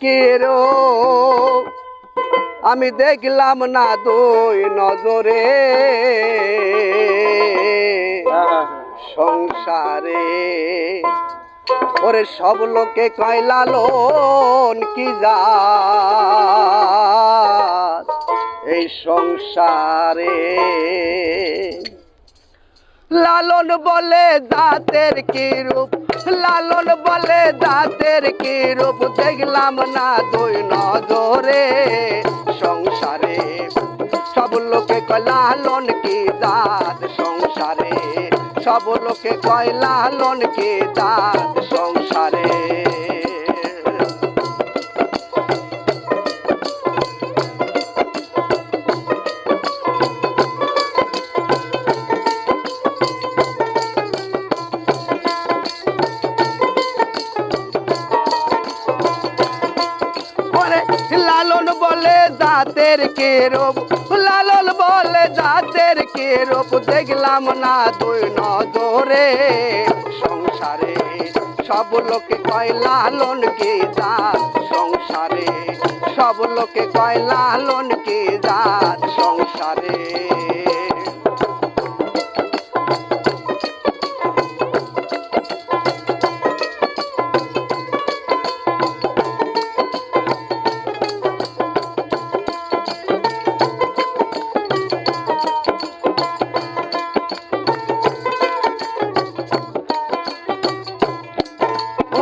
কিরো। আমি দেখলাম না দুই নজরে। সংসারে ওরে সব লোকে কয়লা লোন কি যা এই সংসারে লালন বলে দাঁতের কি রূপ? লালন বলে দাঁতের কি রূপ? দেখলাম না দুই নজরে সংসারে। সব লোকে কয়, লালন কি দাঁত সংসারে? সব লোকে কয়, লালন কি দাঁত সংসারে? জাতের কে রূপ লালল বলে জাতের কে রূপ দেখলাম না দুই নজরে। সংসারে সব লোকে কয়, লালন কে জাত? সংসারে সব লোকে কয়, লালন কে জাত? সংসারে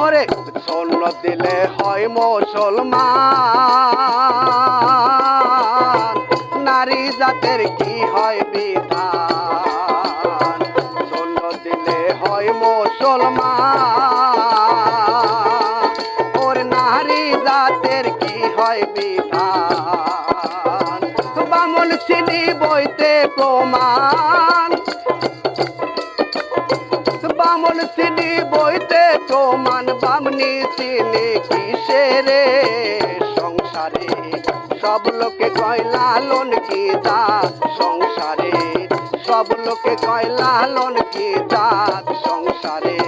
ওরে স্বর্ণ দিলে হয় মুসলমান। নারী জাতের কি হয় বিধান? স্বর্ণ দিলে হয় মুসলমান। ওর নারী জাতের কি হয় বিধান? বামন চিনি বইতে প্রমাণ। বামন চিনি বইতে প্রমাণ বামনি চিনি কিসেরে সংসারে সব লোকে কয়, লালন কি জাত? সংসারে সব লোকে কয়, লালন কি জাত? সংসারে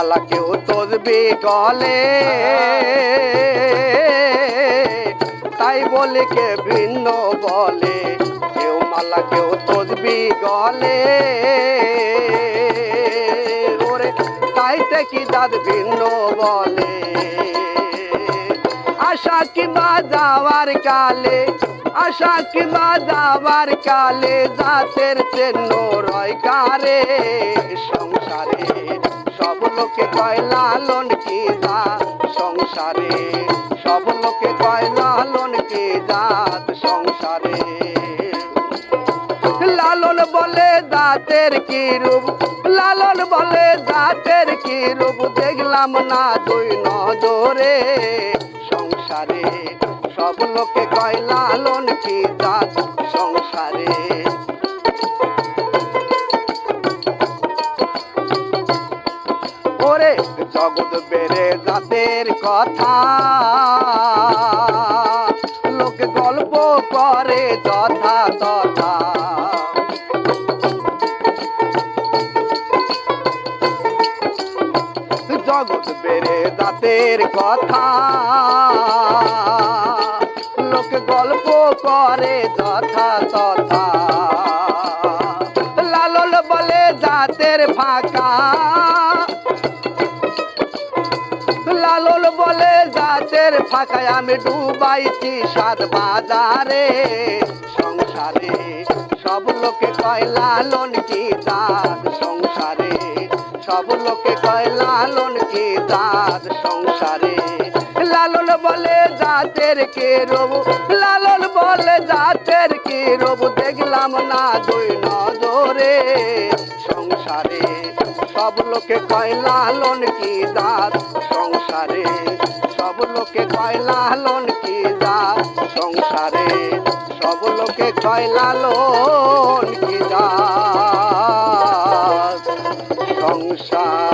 মালা কেউ তসবি গলে তাই বলে কে ভিন্ন বলে? কেউ মালা কেউ তসবি গলে। ওরে তাইতে কি দাদ ভিন্ন বলে? আশা কিংবা যাওয়ার কালে, আশা কিংবা যাওয়ার কালে জাতের চিহ্ন রয় কারে, সংসারে সব লোকে কয় লালন কি জাত সংসারে? সব লোকে কয় লালন কি জাত সংসারে? লালন বলে দাঁতের কি রূপ? লালন বলে দাঁতের কি রূপ? দেখলাম না দুই নজরে সংসারে। সব লোকে কয় লালন কি জাত সংসারে? ওরে জগৎ বেড়ে জাতের কথা। লোক গল্প করে যথা তথা। জগৎ বেড়ে জাতের কথা। লোক গল্প করে যথা তথা। জাতের ফাঁকায় আমি ডুবাইছি সাত বাজারে। সংসারে সব লোকে কয়, লালন কি দাদ সংসারে সব লোকে কয়, লালন কি দাদ সংসারে লালন বলে জাতের কে রবু? লালন বলে জাতের কে রবু? দেখলাম না দুই নজরে। সংসারে সব লোকে কয়, লালন কি দাঁত সংসারে সব লোকে কয় লালন কি দাম সংসারে? সব লোকে কয় লালন কি দাম সংসার?